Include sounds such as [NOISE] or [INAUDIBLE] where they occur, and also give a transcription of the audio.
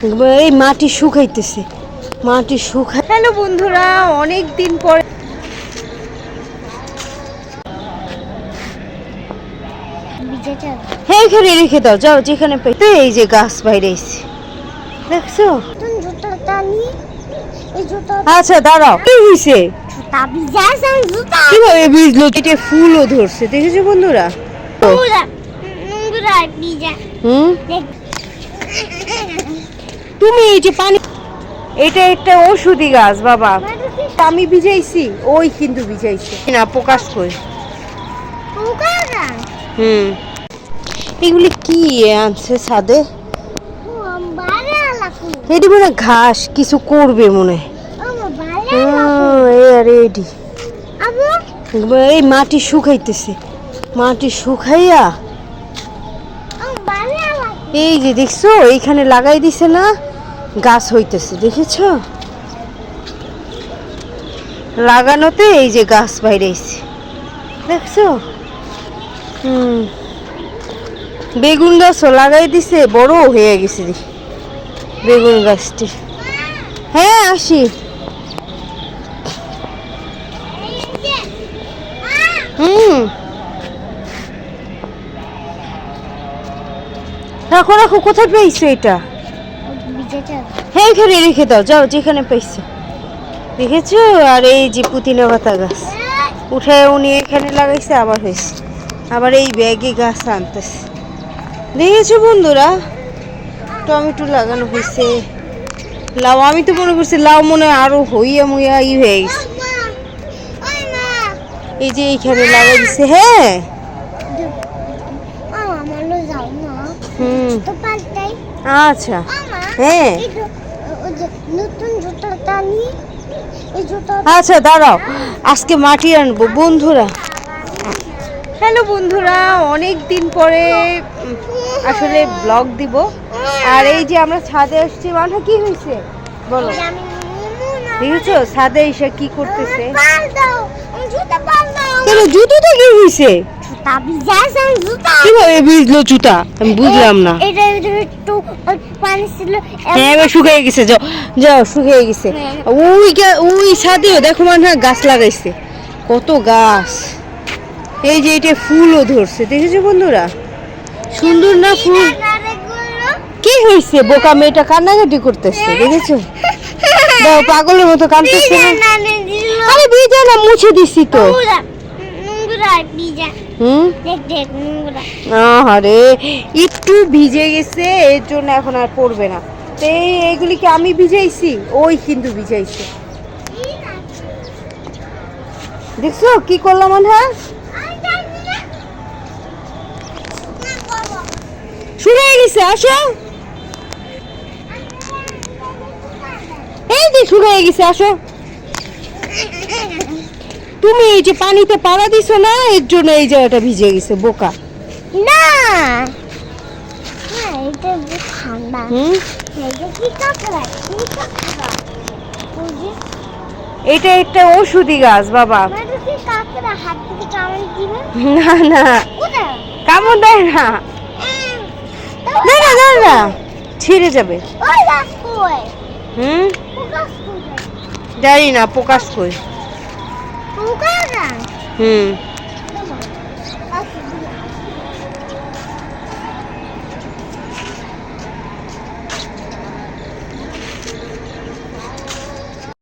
এই মাটি শুকাইতেছে মাটি শুকাই হ্যালো বন্ধুরা অনেক দিন পরে হ্যাঁ এখানে রেখে দাও যাও যেখানে পাই তো এই যে গাছ বাইরে এসে দেখছ আচ্ছা দাঁড়াও কি হয়েছে কীভাবে বিজলো এটা ফুলও ধরছে দেখেছ বন্ধুরা হুম তুমি এই যে পানি এটা একটা ওষুধি গাছ, বাবা। আমি ভিজাইছি, ওই কিন্তু ভিজাইছে। না, প্রকাশ করে। হুম। এগুলি কি আনছে ছাদে? এটি মনে ঘাস, কিছু করবে মনে হয়। আর এই মাটি শুকাইতেছে। মাটি শুকাইয়া এই যে দেখছ, এইখানে লাগাই দিছে না? গাছ হইতেছে, দেখেছ? লাগানোতে এই যে গাছ বাইরে এসে দেখছ? হুম। বেগুন গাছও লাগাই দিছে, বড় হয়ে গেছে বেগুন গাছটি। হ্যাঁ আসি। হুম। রাখো রাখো, কোথায় পেয়েছ এটা? হ্যাঁ এখানে রেখে দাও যাও যেখানে পাইছো। দেখেছ? আর এই যে পুদিনা পাতা গাছ। উঠে উনি এখানে লাগাইছে আবার হয়েছে। আবার এই ব্যাগে গাছ আনতেছে। দেখেছ বন্ধুরা? টমেটো লাগানো হয়েছে। লাউ আমি তো মনে করছি লাউ মনে হয় আরও হইয়া মুইয়া ই হয়ে গেছে। এই যে এইখানে লাগাই দিছে হ্যাঁ? হুম। আচ্ছা। হ্যাঁ। এই যে ওই যে নতুন জুতোটা নি এই জুতো আচ্ছা দাঁড়াও। আজকে মাটি আনব বন্ধুরা। হ্যালো বন্ধুরা অনেক দিন পরে আসলে ব্লগ দিব। আর এই যে আমরা ছাদে আসছি মানে কি হয়েছে? বলো। দেখেছ? ছাদে এসে কি করতেছে? কেন জুতোটা কি হয়েছে? আমি কীভাবে ভিজলো জুতা? আমি বুঝলাম না। হ্যাঁ এবার শুকিয়ে গেছে যাও যাও শুকিয়ে গেছে। ওই ওই ছাদেও দেখো মানে গাছ লাগাইছে। কত গাছ। এই যে এটা ফুলও ধরছে দেখেছ বন্ধুরা? সুন্দর না ফুল? কি হয়েছে? বোকা মেয়েটা কান্নাকাটি করতেছে দেখেছ? দাও পাগলের মতো কাঁদতেছে। আরে ভিজা না মুছে দিছি তো। ভিজা হুম? আরে একটু ভিজে গেছে এর জন্য এখন আর পড়বে না। তো এই এইগুলি কি আমি ভিজাইছি? ওই কিন্তু ভিজাইছে। দেখছ কি করলাম হয়? শুরু হয়ে গেছে আসো। এই যে শুরু হয়ে গেছে আসো। [LAUGHS] তুমি এই যে পানিতে পাড়া দিছো না এর জন্য এই জায়গাটা ভিজে গেছে বোকা। না। এটা একটা ওষুধি গাছ বাবা। না না কামড় দেয় না। না না না না। ছিঁড়ে যাবে। হুম? জানি না প্রকাশ কই। 不干了。嗯。